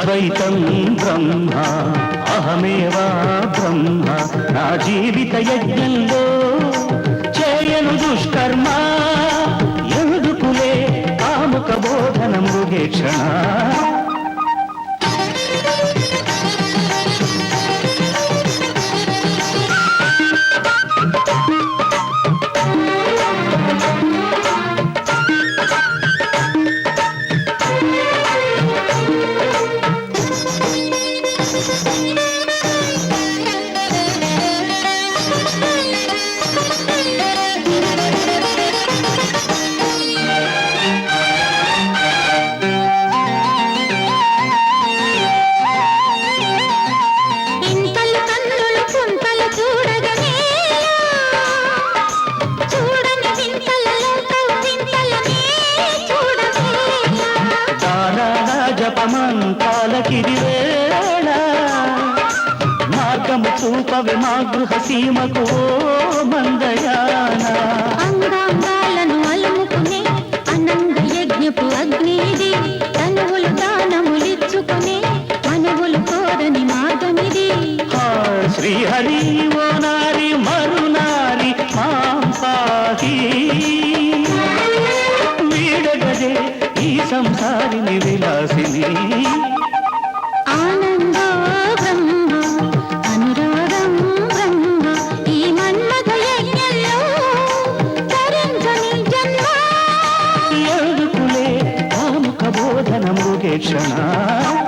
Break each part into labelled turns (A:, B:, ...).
A: అద్వైతం బ్రహ్మ అహమేవా బ్రహ్మ నా జీవిత యజ్ఞంలో చేయను దుష్కర్మ ఎందుకులే కాముక బోధన మృగేక్షణ జపమంతాలకిది వేళ మార్గము చూపవి మా గృహ సీమకు ఓ మందయాన.
B: అంగాంగాలను అలుముకునే అనంగ యజ్ఞపు అగ్నిది తనువులు దానములిచ్చుకునే మనవులు కోరని మార్గమిది.
A: హా, శ్రీహరి ఓ నారి మరునారి మాం పాహి. వీడగదే ఈ సంసారిని విలాసిని. బోధన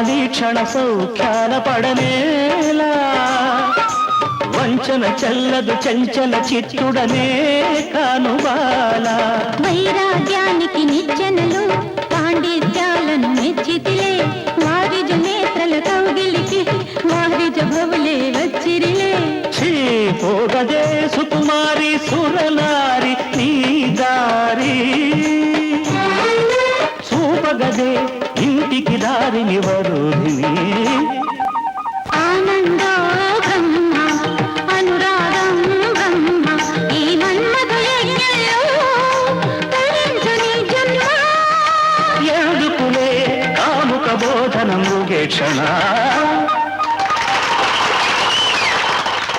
A: తుచ్చాలి క్షణ సౌఖ్యాల పడనేలా వంచన చల్లదు చంచల చిత్తుడనే కానుబాల.
B: వైరాగ్యానికి నిచ్చెనలు పాండిత్యాలను మెచ్చితిలే వారిజ నేత్రల కౌగిలికి వారిజ భవులే వచ్చిరిలే.
A: ఛీ పోగదే సుకుమారి సురనారి నీ దారి. చూపగదే ఇంటికి దారిని ఎందుకులే కాముక బోధన మృగేక్షణ